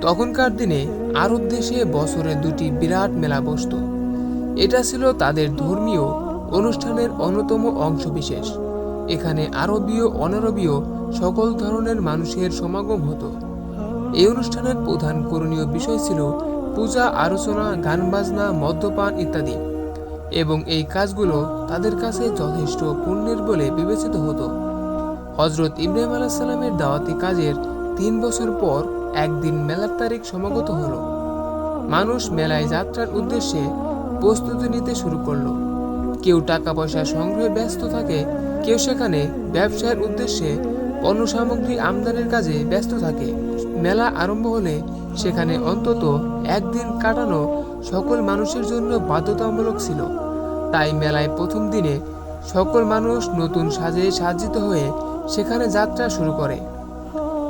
তখনকার দিনে আরব দেশে বছরে দুটি বিরাট মেলা বসত। এটা ছিল তাদের ধর্মীয় অনুষ্ঠানের অন্যতম অংশবিশেষ। এখানে আরবীয়, অনারবীয় সকল ধরনের মানুষের সমাগম হতো। এই অনুষ্ঠানের প্রধান করণীয় বিষয় ছিল পূজা, আলোচনা গান বাজনা মদ্যপান ইত্যাদি এবং এই কাজগুলো তাদের কাছে যথেষ্ট পুণ্যের বলে বিবেচিত হতো। হজরত ইব্রাহিম আলাহ সাল্লামের দাওয়াতি কাজের তিন বছর পর একদিন মেলার তারিখ সমাগত হলো। মানুষ মেলায় যাত্রার উদ্দেশ্যে প্রস্তুতি নিতে শুরু করল। কেউ টাকা পয়সা সংগ্রহে ব্যস্ত থাকে, কেউ সেখানে ব্যবসায়ের উদ্দেশ্যে পণ্য সামগ্রী আমদানির কাজে ব্যস্ত থাকে। মেলা আরম্ভ হলে সেখানে অন্তত একদিন কাটানো সকল মানুষের জন্য বাধ্যতামূলক ছিল। তাই মেলায় প্রথম দিনে সকল মানুষ নতুন সাজে সাজ্জিত হয়ে সেখানে যাত্রা শুরু করে।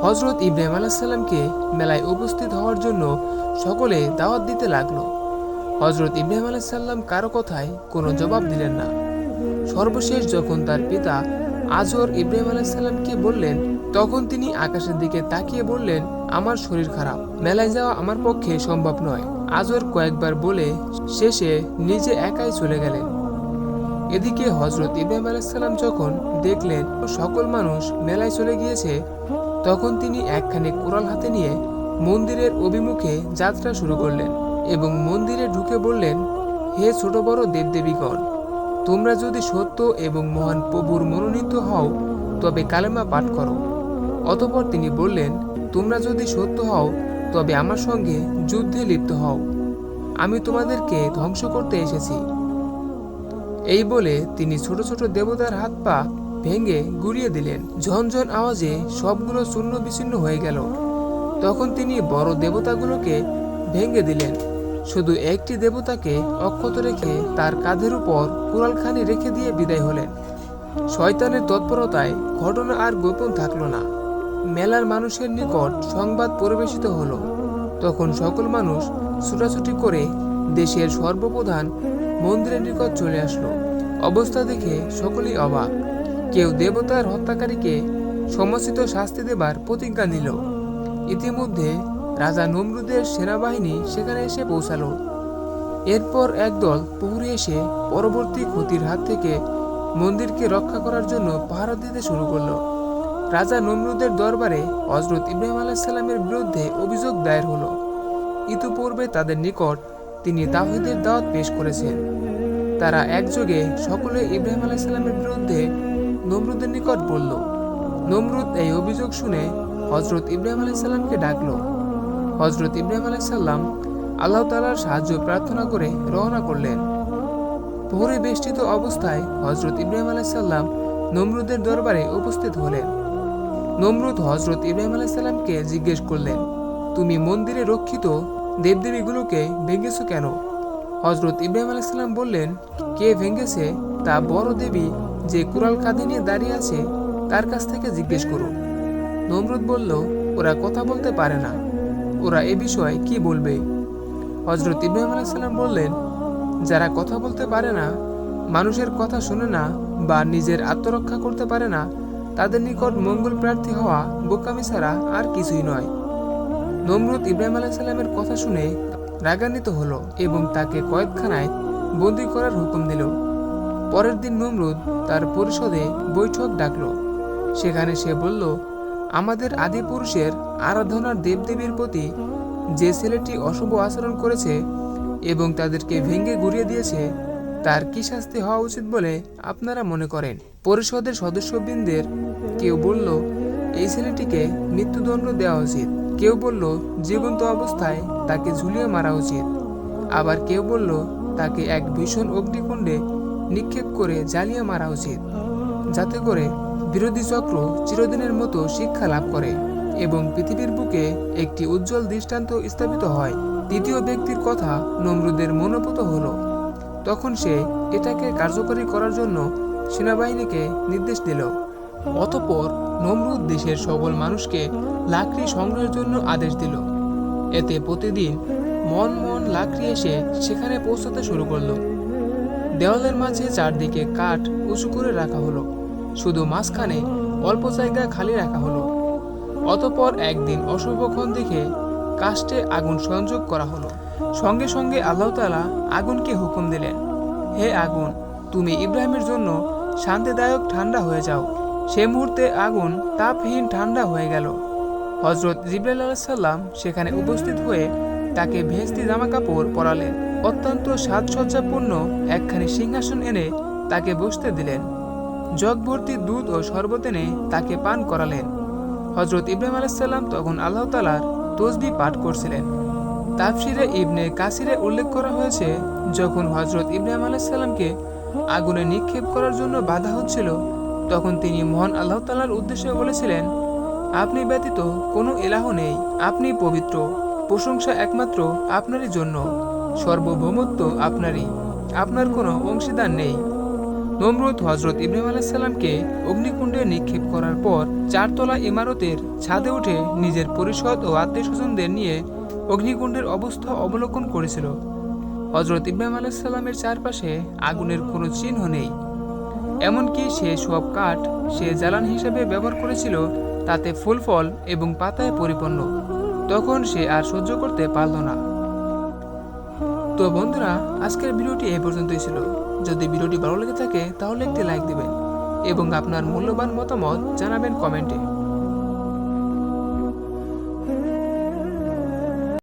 হজরত ইব্রাহিম আলাহিসাল্লামকে মেলায় উপস্থিত হওয়ার জন্য সকলে দাওয়াত দিতে লাগল। হজরত ইব্রাহিম আলাইসাল্লাম কারও কথায় কোনো জবাব দিলেন না। সর্বশেষ যখন তার পিতা আজর ইব্রাহিম আলাইসাল্লামকে বললেন, তখন তিনি আকাশের দিকে তাকিয়ে বললেন, আমার শরীর খারাপ। মেলায় যাওয়া আমার পক্ষে সম্ভব নয়। আজর কয়েকবার বলে শেষে নিজে একাই চলে গেলেন। এদিকে হজরত ইব্রাহিম আলাইসাল্লাম যখন দেখলেন সকল মানুষ মেলায় চলে গিয়েছে তখন তিনি একখানি কোরাল হাতে নিয়ে মন্দিরের অভিমুখে যাত্রা শুরু করলেন এবং মন্দিরে ঢুকে বললেন, হে ছোট বড় দেবদেবীগণ, তোমরা যদি সত্য এবং মহান প্রভুর মনোনীত হও, তবে কালেমা পাঠ করো। অতপর তিনি বললেন, তোমরা যদি সত্য হও, তবে আমার সঙ্গে যুদ্ধে লিপ্ত হও। আমি তোমাদেরকে ধ্বংস করতে এসেছি। এই বলে তিনি ছোট ছোট দেবতার হাত পা ভেঙে গুড়িয়ে দিলেন। ঝনঝন আওয়াজে সবগুলো শূন্য বিচ্ছিন্ন হয়ে গেল। তখন তিনি বড় দেবতাগুলোকে ভেঙে দিলেন। শুধু একটি দেবতাকে অক্ষত রেখে তার কাঁধের উপর কুড়ালখানি রেখে দিয়ে বিদায় হলেন। শয়তানের তৎপরতায় ঘটনা আর গোপন থাকল না। মেলার মানুষের নিকট সংবাদ পরিবেশিত হলো। তখন সকল মানুষ ছুটাছুটি করে দেশের সর্বপ্রধান মন্দিরের নিকট চলে আসলো। অবস্থা দেখে সকলেই অবাক। কেউ দেবতার হত্যাকারীকে সমস্ত শাস্তি দেবার প্রতিজ্ঞা নিল। ইতিমধ্যে রাজা নমরুদের সেনাবাহিনী সেখানে এসে পৌঁছালো। এরপর একদল প্রহরী এসে পরবর্তী ক্ষতির হাত থেকে মন্দিরকে রক্ষা করার জন্য পাহারা দিতে শুরু করল। রাজা নমরুদের দরবারে হজরত ইব্রাহিম আলাইসাল্লামের বিরুদ্ধে অভিযোগ দায়ের হলো। ইতিপূর্বে তাদের নিকট তিনি তাহিদের দাওয়াত পেশ করেছেন। তারা একযোগে সকলে ইব্রাহিম আলাইসাল্লামের বিরুদ্ধে নমরুদের নিকট বলল, নমরুদ এই অভিযোগ শুনে হজরত ইব্রাহিম আলাইসাল্লামকে ডাকলো। হজরত ইব্রাহিম আলাইসাল্লাম আল্লাহ তালার সাহায্য প্রার্থনা করে রওনা করলেন। ভোরে বেষ্টিত অবস্থায় হজরত ইব্রাহিম আলাইসাল্লাম নমরুদের দরবারে উপস্থিত হলেন। নমরুদ হজরত ইব্রাহিম আলাইসাল্লামকে জিজ্ঞেস করলেন, তুমি মন্দিরে রক্ষিত দেবদেবীগুলোকে ভেঙেছ কেন? হজরত ইব্রাহিম আলাইসাল্লাম বললেন, কে ভেঙেছে তা বড় দেবী যে কুরাল কাঁধে নিয়ে দাঁড়িয়ে আছে, তার কাছ থেকে জিজ্ঞেস করুন নমরুদ বলল, ওরা কথা বলতে পারে না। ওরা এ বিষয়ে কি বলবে? হজরত ইব্রাহিম আলাইসাল্লাম বললেন, যারা কথা বলতে পারে না, মানুষের কথা শোনে না বা নিজের আত্মরক্ষা করতে পারে না, তাদের নিকট মঙ্গল প্রার্থী হওয়া, বোকামি ছাড়া আর কিছুই নয়। নমরুদ ইব্রাহিম আলাইসাল্লামের কথা শুনে রাগান্বিত হলো এবং তাকে কয়েদখানায় বন্দি করার হুকুম দিল। পরের দিন নমরুদ তার পরিষদে বৈঠক ডাকল। সেখানে সে বলল, আমাদের আদি পুরুষের আরাধনার দেবদেবীর প্রতি যে ছেলেটি অশুভ আচরণ করেছে এবং তাদেরকে ভেঙে গুড়িয়ে দিয়েছে, তার কি শাস্তি হওয়া উচিত বলে আপনারা মনে করেন? পরিষদের সদস্যবৃন্দের কেউ বলল, এই ছেলেটিকে মৃত্যুদণ্ড দেওয়া উচিত। কেউ বলল, জীবন্ত অবস্থায় তাকে ঝুলিয়ে মারা উচিত। আবার কেউ বলল, তাকে এক ভীষণ অগ্নিকুণ্ডে নিক্ষেপ করে জ্বালিয়ে মারা উচিত, যাতে করে বিরোধী চক্র চিরদিনের মতো শিক্ষা লাভ করে এবং পৃথিবীর বুকে একটি উজ্জ্বল দৃষ্টান্ত স্থাপিত হয়। তৃতীয় ব্যক্তির কথা নমরুদের মনোভূত হল। তখন সে এটাকে কার্যকরী করার জন্য সেনাবাহিনীকে নির্দেশ দিল। অতপর নমরুদ দেশের সকল মানুষকে লাকড়ি সংগ্রহের জন্য আদেশ দিল। এতে প্রতিদিন মন মন লাকড়ি এসে সেখানে পৌঁছতে শুরু করল। দেওয়ালের মাঝে চারদিকে কাঠ উঁচু করে রাখা হলো। শুধু মাঝখানে অল্প জায়গা খালি রাখা হলো। অতপর একদিন অশুভক্ষণ দেখে কাস্টে আগুন সংযোগ করা হলো। সঙ্গে সঙ্গে আল্লাহ তাআলা আগুনকে হুকুম দিলেন, হে আগুন, তুমি ইব্রাহিমের জন্য শান্তিদায়ক ঠান্ডা হয়ে যাও। সে মুহূর্তে আগুন তাপহীন ঠান্ডা হয়ে গেল। হজরত জিব্রাইল আলাইসাল্লাম সেখানে উপস্থিত হয়ে তাকে ভেস্তি জামা কাপড় পরালেন। অত্যন্ত সাজসজ্জাপূর্ণ একখানি সিংহাসন এনে তাকে বসতে দিলেন। জগ ভর্তি দুধ ও শরবত এনে তাকে পান করালেন। হজরত ইব্রাহিম আলাইসাল্লাম তখন আল্লাহ তালার তসবি পাঠ করছিলেন। তাফসিরে ইবনে কাসিরে উল্লেখ করা হয়েছে, যখন হজরত ইব্রাহিম আলাইসাল্লামকে আগুনে নিক্ষেপ করার জন্য বাধা হচ্ছিল, তখন তিনি মহান আল্লাহ তালার উদ্দেশ্যে বলেছিলেন, আপনি ব্যতীত কোনো এলাহ নেই, আপনি পবিত্র। প্রশংসা একমাত্র আপনারই জন্য। সর্বভৌমত্ব আপনারই। আপনার কোনো অংশীদার নেই। নমরুদ হজরত ইব্রাহিম আলাইসাল্লামকে অগ্নিকুণ্ডে নিক্ষেপ করার পর চারতলা ইমারতের ছাদে উঠে নিজের পরিষদ ও আত্মীয় স্বজনদের নিয়ে অগ্নিকুণ্ডের অবস্থা অবলোকন করেছিল। হজরত ইব্রাহিম আলাইসাল্লামের চারপাশে আগুনের কোনো চিহ্ন নেই। এমনকি সে সব কাঠ সে জ্বালান হিসেবে ব্যবহার করেছিল, তাতে ফুল ফল এবং পাতায় পরিপূর্ণ। তখন সে আর সহ্য করতে পারল না। তো বন্ধুরা, আজকের ভিডিওটি এ পর্যন্তই ছিল। যদি ভিডিওটি ভালো লেগে থাকে, তাহলে একটি লাইক দিবেন এবং আপনার মূল্যবান মতামত জানাবেন কমেন্টে।